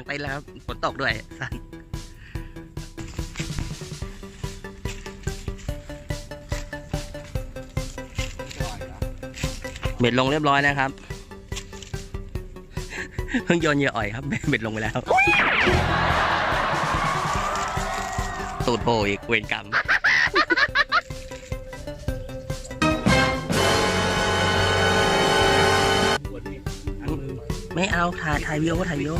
างเต็นท์แล้วครับฝนตกด้วยสั่นเบ็ดลงเรียบร้อยนะครับ เพิ่งโยนเหยื่ออ่อยครับเบ็ดลงไปแล้ว ตูดโผล่อีกเวรกรรมไม่เอาถ่ายถ่ายวิดีโอถ่ายวิดีโอ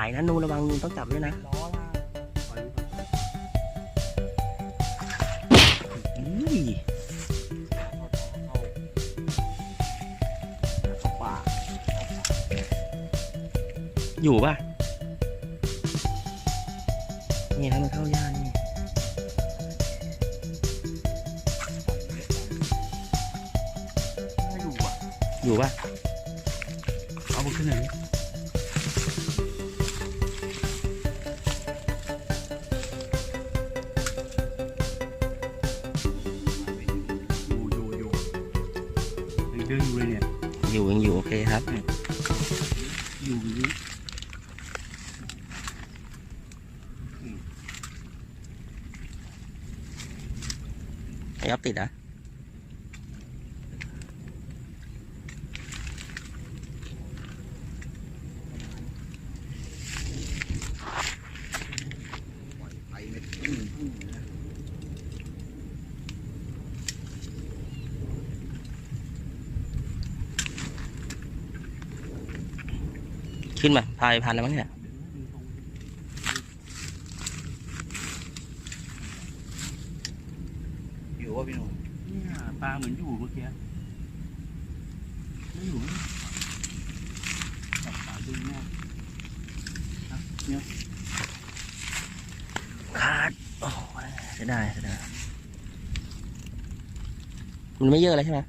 ายนะนูระวังนูต้องจับด้วยนะอยู่ป่ะนี่ถ้ามันเข้าย่านนี่อยู่อะอยู่ป่ะ ยู่ยังเดินอยู่เลยเนี่ยอยู่ยังอยู่โอเคครับ อยู่อย่างนี้ไอ้ยับติดอะ ไปเลยอืมอืมนะ ขึ้นมาพายพันแล้วมั้งเนี่ยอยู่ว่าพี่หนุ่มเนี่ยปลาเหมือนอยู่เมื่อกี้ไม่อยู่จับปลาดึงแน่นะเนี่ยขาดโอ้ยเสียดายเสียดายมันไม่เยอะเลยใช่ไหม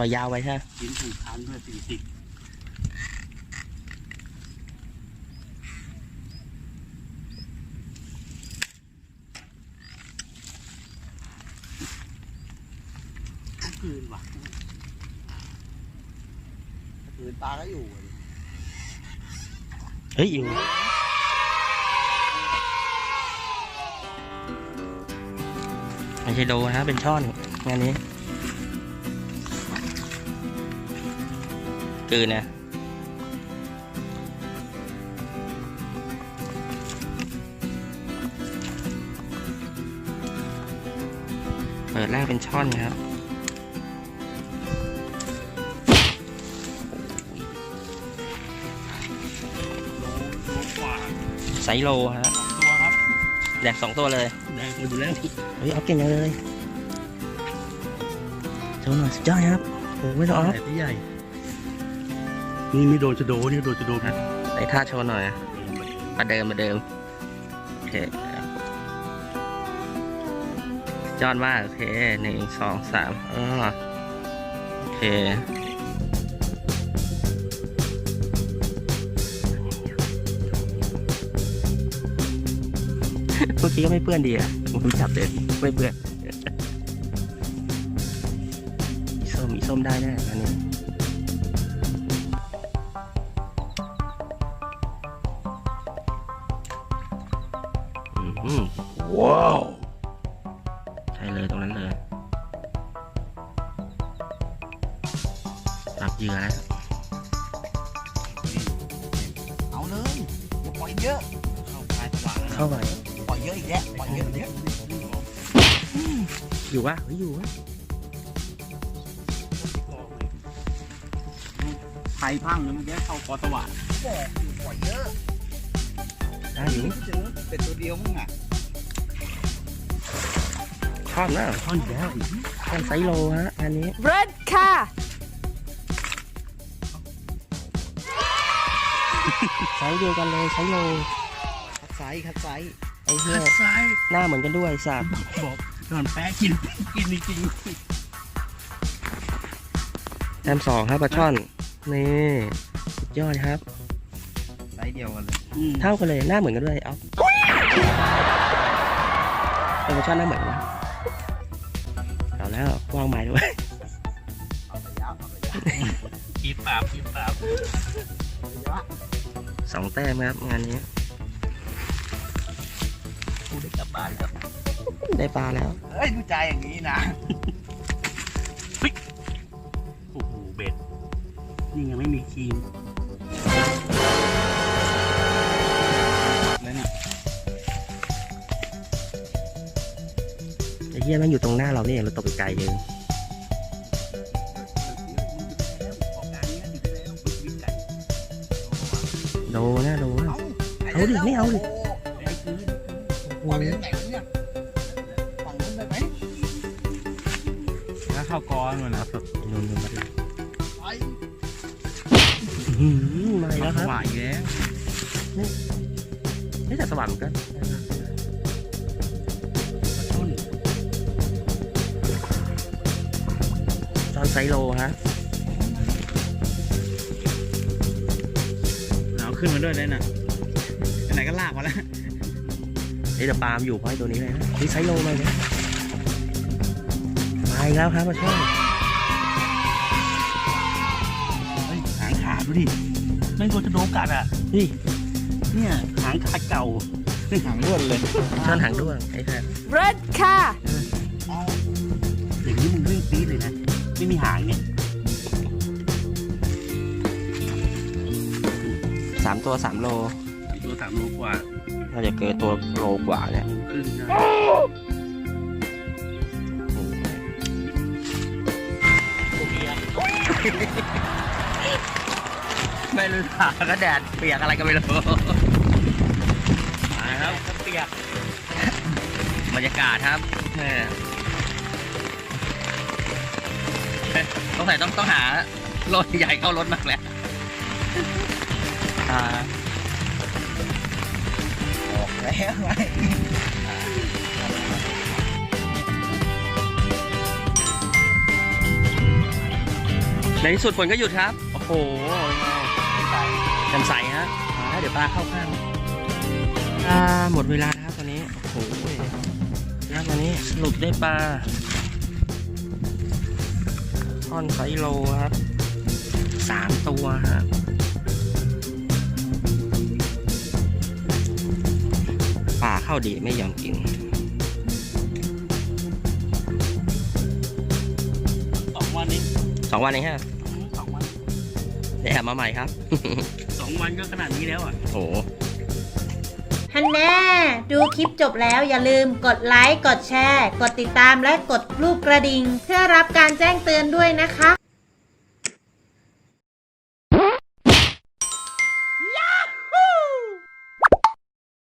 ล่อยยาวไว้ใช่ไหมกินถึงคันด้วยสี่สิบคืนว่ะคืนปลาก็อยู่เฮ้ยอยู่ไม่ใช่โดนะเป็นช่อนงานนี้ กลืนนะเปิดแรกเป็นช่อนครับโลกว่าไซส์โลฮะตัวครับแดกสองตัวเลยแดงมาดูแล้วเฮ้ยเอาเก่งจังเลยโชว์หน่อยสุดยอดครับโอ้ไม่ต้องเอาแต่ที่ใหญ่ นี่ไม่โดนจะโดนี่โดนจะโดนะใส่ท่าโชว์หน่อยมาเดิมมาเดิมโอเคยอดมาก โอเคหนึ่งสองสามอ๋อโอเคเมื่อกี้ก็ไม่เปื้อนดีอะผมจับเลยไม่เปื้อนมีส้มมีส้มได้แน่อันนี้ ว้าวใช่เลยตรงนั้นเลยรับเหยื่อแล้วเอาเลยอย่าปล่อยเยอะ เข้าปลายสว่างแล้วเข้าไปปล่อยเยอะอีกแล้วปล่อยเยอะอีกแล้วอยู่วะเฮ้ยอยู่วะไทยพังเลยเมื่อกี้เข้าคอสว่างบอกอยู่ปล่อยเยอะได้อยู่เจอเป็นตัวเดียวมึงอะ ชอบนะท่อนอีกแล้วอีกชอบไซส์โลฮะอันนี้ Red ค่ะ ไซส์เดียวกันเลยไซส์โลคัดไซส์คัดไซส์ไอ้เหี้ยซ้ายหน้าเหมือนกันด้วยสับบอกนอนแป๊ะกินกินจริงแต้มสองครับปลาช่อนนี่สุดยอดครับไซส์เดียวกันเลยๆอืมเท่ากันเลยหน้าเหมือนกันด้วยเอาเป็นปลาช่อนหน้าเหมือนกัน แล้ววางไม้ด้วยเอาระยะเอาระยะกีบปราบกีบปราบระยะสองแต้มครับงานนี้กูได้กลับบ้านแล้วได้ปลาแล้ว เฮ้ยดูใจอย่างนี้นะโอ้โหเบ็ดนี่ยังไม่มีครีม เหี้ยมันอยู่ตรงหน้าเราเนี่ยเราตกไปไกลเองของการนี้อยู่ได้แล้วบึกวิ่งไก่โดนะโดนะเอาเอาดิไม่เอาดิไอ้คือโอ้โหปล่อยไปยังไงวะเนี่ยฝั่งนู้นได้ไหมถ้าเข้ากอนมันนะนนๆมาดิไปอื้อหือมาอีกแล้วครับหวานอีกแล้วนี่แต่สว่างเหมือนกันต้น ไซโลฮะเอาขึ้นมาด้วยเลยน่ะไหนๆก็ลากมาแล้วเอ้ยเดี๋ยวปาล์มอยู่เพราะไอ้ตัวนี้เลยนะนี่ไซโลมาเลยมาอีกแล้วครับมาช่วยเฮ้ยหางขาดดูดิไม่กลัวจะโดนกัดอะนี่เนี่ยหางขาดเก่าหางล้วนเลยช่อนหางด้วงไอ้แท้ Red ค่ะเอาอย่างนี้มึงวิ่งปี๊ดเลยนะไม่มีหางเนี่ยสามตัวสามโล ตัวสามโลกว่าน่าจะเกินตัวโลกว่าเนี่ยครึ่งได้โอ้โหไม่รู้ถาก็แดดเปียกอะไรก็ไม่รู้มาครับเปียกบรรยากาศครับ แหม่ต้องใส่ต้องต้องหารถใหญ่เข้ารถมากแล้วอ่าออกแล้วไงในที่สุดฝนก็หยุดครับ โอ้โหจำใสฮะมาแล้วเดี๋ยวปลาเข้าข้างอ่าหมดเวลาแล้วครับตอนนี้ โอ้โหแล้วตอนนี้สรุปได้ปลา ท่อนไซโลครับสามตัวฮะปลาเข้าดีไม่ยอมกินสองวันนี้สองวันเองฮะสองวันได้แอบมาใหม่ครับ สองวันก็ขนาดนี้แล้วอะโอ้ ฮันแน่ดูคลิปจบแล้วอย่าลืมกดไลค์ กดแชร์ กดติดตามและกดรูปกระดิ่ง เพื่อรับการแจ้งเตือนด้วยนะคะ